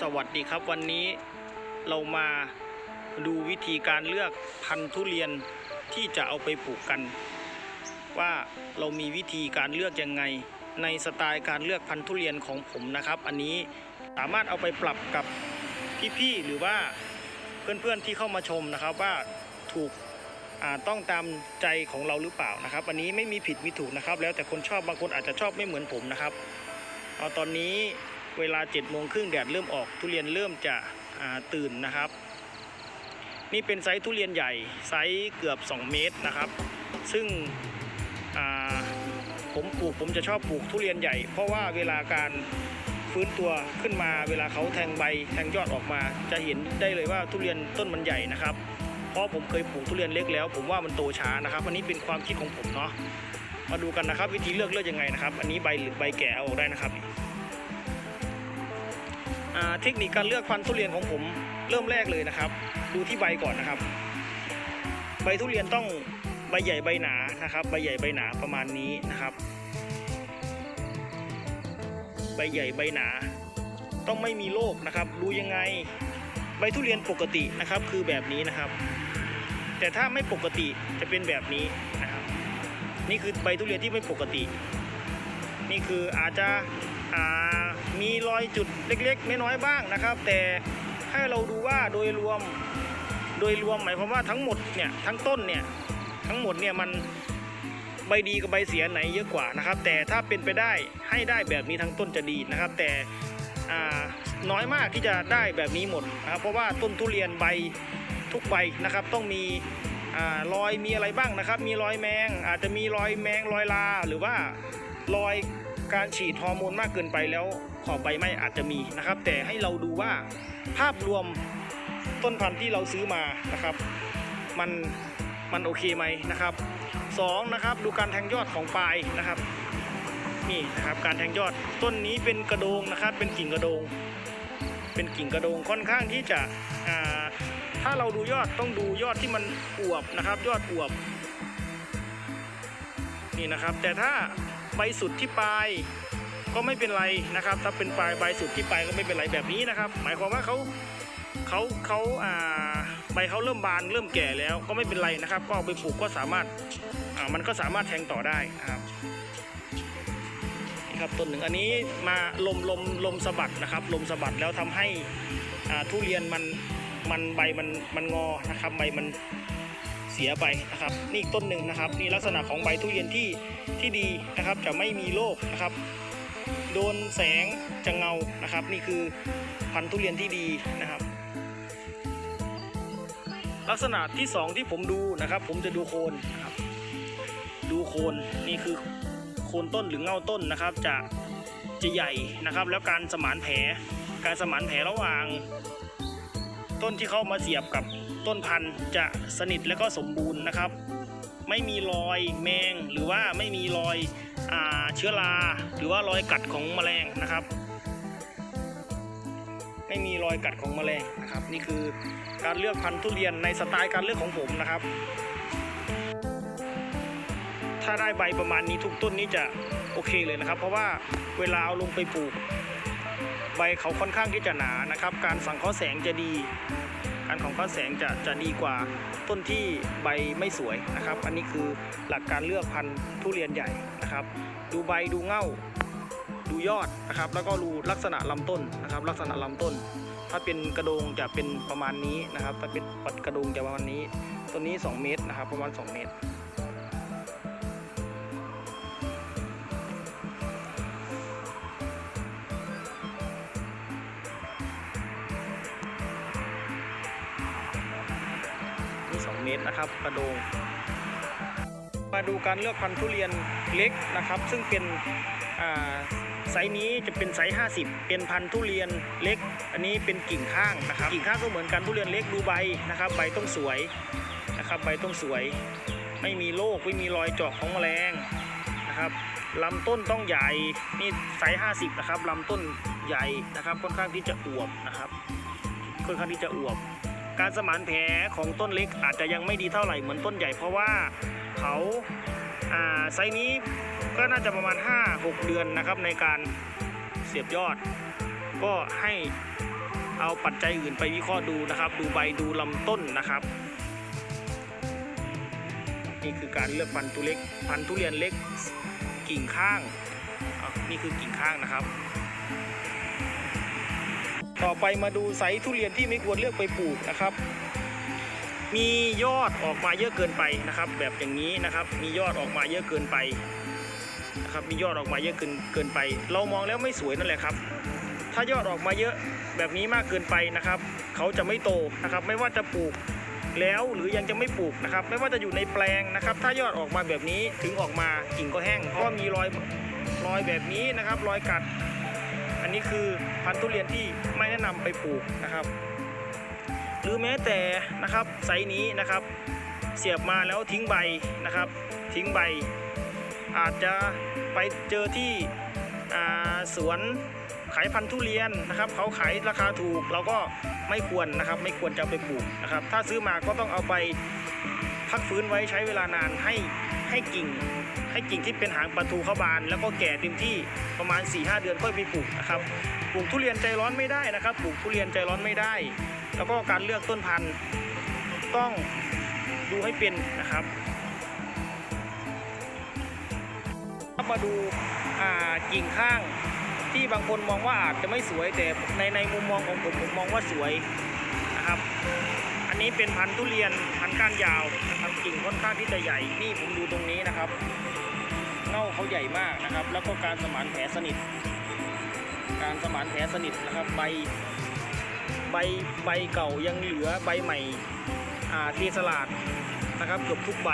สวัสดีครับวันนี้เรามาดูวิธีการเลือกพันธุ์ทุเรียนที่จะเอาไปปลูกกัน ว่าเรามีวิธีการเลือกยังไง ในสไตล์การเลือกพันธุ์ทุเรียนของผมนะครับ อันนี้สามารถเอาไปปรับกับพี่ๆหรือว่าเพื่อนๆที่เข้ามาชมนะครับว่าถูกต้องตามใจของเราหรือเปล่านะครับ อันนี้ไม่มีผิดมีถูกนะครับ แล้วแต่คนชอบบางคนอาจจะชอบไม่เหมือนผมนะครับเอาตอนนี้ เวลา7จ็ดโมงครึ่งแดดเริ่มออกทุเรียนเริ่มจะตื่นนะครับ นี่เป็นไซส์ทุเรียนใหญ่ไซส์เกือบ 2 เมตรนะครับ ซึ่งผมปลูกผมจะชอบปลูกทุเรียนใหญ่ เพราะว่าเวลาการฟื้นตัวขึ้นมาเวลาเขาแทงใบแทงยอดออกมา จะเห็นได้เลยว่าทุเรียนต้นมันใหญ่นะครับ เพราะผมเคยปลูกทุเรียนเล็กแล้ว ผมว่ามันโตช้านะครับอันนี้เป็นความคิดของผมเนาะมาดูกันนะครับ วิธีเลือกเลือกยังไงนะครับ อันนี้ใบหรือใบแก่เอาออกได้นะครับ เทคนิคการเลือกพันธุ์ทุเรียนของผมเริ่มแรกเลยนะครับ ดูที่ใบก่อนนะครับ ใบทุเรียนต้องใบใหญ่ใบหนานะครับ ใบใหญ่ใบหนาประมาณนี้นะครับ ใบใหญ่ใบหนา ต้องไม่มีโรคนะครับ ดูยังไง ใบทุเรียนปกตินะครับ คือแบบนี้นะครับ แต่ถ้าไม่ปกติจะเป็นแบบนี้นะครับ นี่คือใบทุเรียนที่ไม่ปกติ นี่คืออาจจะอ่า มีรอยจุดเล็กๆน้อยๆบ้างนะครับ แต่ให้เราดูว่าโดยรวมโดยรวมหมายความว่าทั้งหมดเนี่ยทั้งต้นเนี่ยทั้งหมดเนี่ยมันใบดีกับใบเสียไหนเยอะกว่านะครับ แต่ถ้าเป็นไปได้ให้ได้แบบนี้ทั้งต้นจะดีนะครับ แต่น้อยมากที่จะได้แบบนี้หมดนะครับเพราะว่าต้นทุเรียนใบทุกใบนะครับ ต้องมีอ่ารอยมีอะไรบ้างนะครับ มีรอยแมงอาจจะมีรอยแมงรอยลาหรือว่ารอย การฉีดฮอร์โมนมากเกินไปแล้วขอใบไหม่อาจจะมีนะครับ แต่ให้เราดูว่าภาพรวมต้นพันธุ์ที่เราซื้อมานะครับ มันมันโอเคไหมนะครับสองนะครับดูการแทงยอดของปลายนะครับนี่นะครับการแทงยอดต้นนี้เป็นกระโดงนะครับ เป็นกิ่งกระโดง เป็นกิ่งกระโดงค่อนข้างที่จะถ้าเราดูยอดต้องดูยอดที่มันอวบนะครับ ยอดอวบนี่นะครับ แต่ถ้า ใบสุดที่ปลาย ก็ไม่เป็นไรนะครับ ถ้าเป็นปลายใบสุดที่ปลายก็ไม่เป็นไรแบบนี้นะครับ หมายความว่าเขาเขาเขาอ่าใบเขาเริ่มบานเริ่มแก่แล้วก็ไม่เป็นไรนะครับ ก็เอาไปปลูกก็สามารถอ่ามันก็สามารถแทงต่อได้นะครับนี่ครับต้นหนึ่งอันนี้มาลมลมลมสะบัดนะครับ ลมสะบัดแล้วทำให้อ่าทุเรียนมันมันใบมันมันงอนะครับใบมัน สียไปนะครับ นี่ต้นหนึ่งนะครับนี่ลักษณะของใบทุเรียนที่ที่ดีนะครับ จะไม่มีโรคนะครับ โดนแสงจะเงานะครับ นี่คือพันธุ์ทุเรียนที่ดีนะครับลักษณะที่สองที่ผมดูนะครับ ผมจะดูโคนนะครับ ดูโคนนี่คือโคนต้นหรือเงาต้นนะครับ จะจะใหญ่นะครับ แล้วการสมานแผลการสมานแผลระหว่าง ต้นที่เข้ามาเสียบกับ ต้นพันธุ์จะสนิทและก็สมบูรณ์นะครับ ไม่มีรอยแมงหรือว่าไม่มีรอยอเชื้อราหรือว่ารอยกัดของแมลงนะครับ ไม่มีรอยกัดของแมลงนะครับ นี่คือการเลือกพันธุ์ทุเรียนในสไตล์การเลือกของผมนะครับ ถ้าได้ใบประมาณนี้ทุกต้นนี้จะโอเคเลยนะครับ เพราะว่าเวลาเอาลงไปปลูก ใบเขาค่อนข้างที่จะหนานะครับ การสังเคราะห์แสงจะดี การของเคราะห์แสงจะจะดีกว่าต้นที่ใบไม่สวยนะครับ อันนี้คือหลักการเลือกพันธุ์ทุเรียนใหญ่นะครับ ดูใบดูเง่าดูยอดนะครับ แล้วก็ดูลักษณะลำต้นนะครับ ลักษณะลำต้น ถ้าเป็นกระโดงจะเป็นประมาณนี้นะครับ ถ้าเป็นปัดกระโดงจะประมาณนี้ต้นนี้ 2 เมตรนะครับ ประมาณ 2 เมตร 2 เมตรนะครับกระโดง มาดูการเลือกพันธุ์ทุเรียนเล็กนะครับ ซึ่งเป็นไซส์นี้จะเป็นไซส์ 50 เป็นพันธุ์ทุเรียนเล็ก อันนี้เป็นกิ่งข้างนะครับ กิ่งข้างก็เหมือนกันทุเรียนเล็กดูใบนะครับ ใบต้องสวยนะครับ ใบต้องสวย ไม่มีโรคไม่มีรอยเจาะของแมลงนะครับลำต้นต้องใหญ่ นี่ไซส์ 50 นะครับลำต้นใหญ่นะครับ ค่อนข้างที่จะอวบนะครับ ค่อนข้างที่จะอวบ การสมานแผลของต้นเล็กอาจจะยังไม่ดีเท่าไหร่เหมือนต้นใหญ่ เพราะว่าเขาไซนี้ก็น่าจะประมาณ 5-6 เดือนนะครับในการเสียบยอด ก็ให้เอาปัจจัยอื่นไปวิเคราะห์ดูนะครับ ดูใบดูลำต้นนะครับ นี่คือการเลือกพันธุ์ทุเล็กพันธุ์ทุเรียนเล็กกิ่งข้างนี่คือกิ่งข้างนะครับ ต่อไปมาดูไซส์ทุเรียนที่ไม่ควรเลือกไปปลูกนะครับ มียอดออกมาเยอะเกินไปนะครับ แบบอย่างนี้นะครับ มียอดออกมาเยอะเกินไปนะครับ มียอดออกมาเยอะเกินเกินไป เรามองแล้วไม่สวยนั่นแหละครับ ถ้ายอดออกมาเยอะแบบนี้มากเกินไปนะครับ เขาจะไม่โตนะครับ ไม่ว่าจะปลูกแล้วหรือยังจะไม่ปลูกนะครับ ไม่ว่าจะอยู่ในแปลงนะครับ ถ้ายอดออกมาแบบนี้ถึงออกมากิ่งก็แห้งเพราะมีรอยรอยแบบนี้นะครับ รอยกัด อันนี้คือพันธุ์ทุเรียนที่ไม่แนะนำไปปลูกนะครับ หรือแม้แต่นะครับไซนี้นะครับเสียบมาแล้วทิ้งใบนะครับ ทิ้งใบ อาจจะไปเจอที่สวนขายพันธุ์ทุเรียนนะครับเขาขายราคาถูกเราก็ไม่ควรนะครับ ไม่ควรจะไปปลูกนะครับ ถ้าซื้อมาก็ต้องเอาไปพักฟื้นไว้ใช้เวลานานให้ให้กิ่ง ให้กิ่งที่เป็นหางปลาทูเข้าบาน แล้วก็แก่เต็มที่ประมาณ 4-5 เดือนค่อยไปปลูกนะครับปลูกทุเรียนใจร้อนไม่ได้นะครับปลูกทุเรียนใจร้อนไม่ได้ แล้วก็การเลือกต้นพันธุ์ต้องดูให้เป็นนะครับมาดูกิ่งข้างที่บางคนมองว่าอาจจะไม่สวยแต่ในในมุมมองของผมผมมองว่าสวยนะครับ อันนี้เป็นพันธุ์ทุเรียนพันธุ์ก้านยาวนะครับกิ่งค่อนข้างที่จะใหญ่นี่ผมดูตรงนี้นะครับ เง่าเขาใหญ่มากนะครับ แล้วก็การสมานแผลสนิท การสมานแผลสนิทนะครับใบใบใบเก่ายังเหลือใบใหม่เทสลาดนะครับเกือบทุกใบ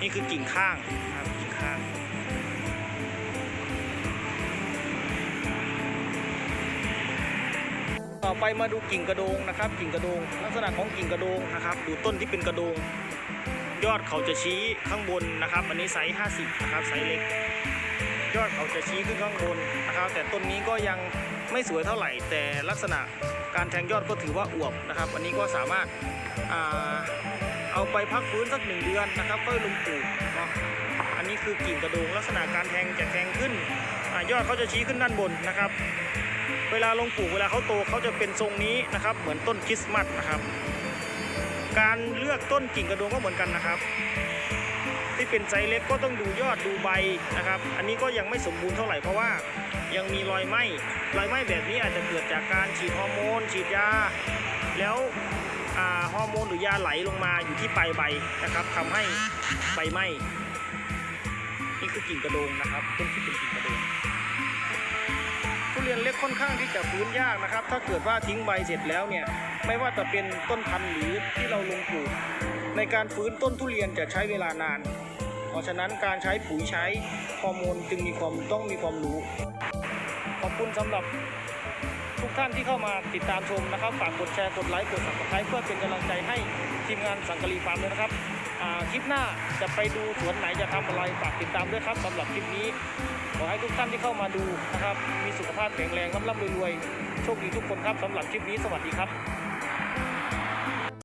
นี่คือกิ่งข้างนะครับกิ่งข้างต่อไปมาดูกิ่งกระโดงนะครับ กิ่งกระโดง ลักษณะของกิ่งกระโดงนะครับ ดูต้นที่เป็นกระโดง ยอดเขาจะชี้ข้างบนนะครับ อันนี้ไซส์ 50 นะครับไซส์เล็ก ยอดเขาจะชี้ขึ้นข้างบนนะครับ แต่ต้นนี้ก็ยังไม่สวยเท่าไหร่ แต่ลักษณะการแทงยอดก็ถือว่าอวบนะครับ อันนี้ก็สามารถอาเอาไปพักฟื้นสักหนึ่งเดือนนะครับก็ลงปลูกเนาะอันนี้คือกิ่งกระโดงลักษณะการแทงจะแทงขึ้นอยอดเขาจะชี้ขึ้นด้านบนนะครับ เวลาลงปลูกเวลาเขาโตเขาจะเป็นทรงนี้นะครับ เหมือนต้นคริสต์มาสนะครับ การเลือกต้นกิ่งกระโดงก็เหมือนกันนะครับ ที่เป็นไซส์เล็กก็ต้องดูยอดดูใบนะครับ อันนี้ก็ยังไม่สมบูรณ์เท่าไหร่เพราะว่ายังมีรอยไหม้รอยไหม้แบบนี้อาจจะเกิดจากการฉีดฮอร์โมนฉีดยา แล้วฮอร์โมนหรือยาไหลลงมาอยู่ที่ปลายใบนะครับทำให้ใบไหม้นี่คือกิ่งกระโดงนะครับต้นที่เป็นกิ่งกระโดงทุเรียนเล็กค่อนข้างที่จะฟื้นยากนะครับ ถ้าเกิดว่าทิ้งใบเสร็จแล้วเนี่ย ไม่ว่าจะเป็นต้นพันธุ์หรือที่เราลงปลูก ในการฟื้นต้นทุเรียนจะใช้เวลานาน เพราะฉะนั้นการใช้ปุ๋ยใช้ฮอร์โมนจึงมีความต้องมีความรู้ ขอบคุณสำหรับทุกท่านที่เข้ามาติดตามชมนะครับ ฝากกดแชร์ กดไลค์ กด subscribe เพื่อเป็นกำลังใจให้ทีมงานสังกะรีฟาร์มด้วยนะครับคลิปหน้าจะไปดูสวนไหนจะทำอะไรฝากติดตามด้วยครับสำหรับคลิปนี้ ขอให้ทุกท่านที่เข้ามาดูนะครับ มีสุขภาพแข็งแรงร่ำร่ำรวยๆโชคดีทุกคนครับสำหรับคลิปนี้สวัสดีครับ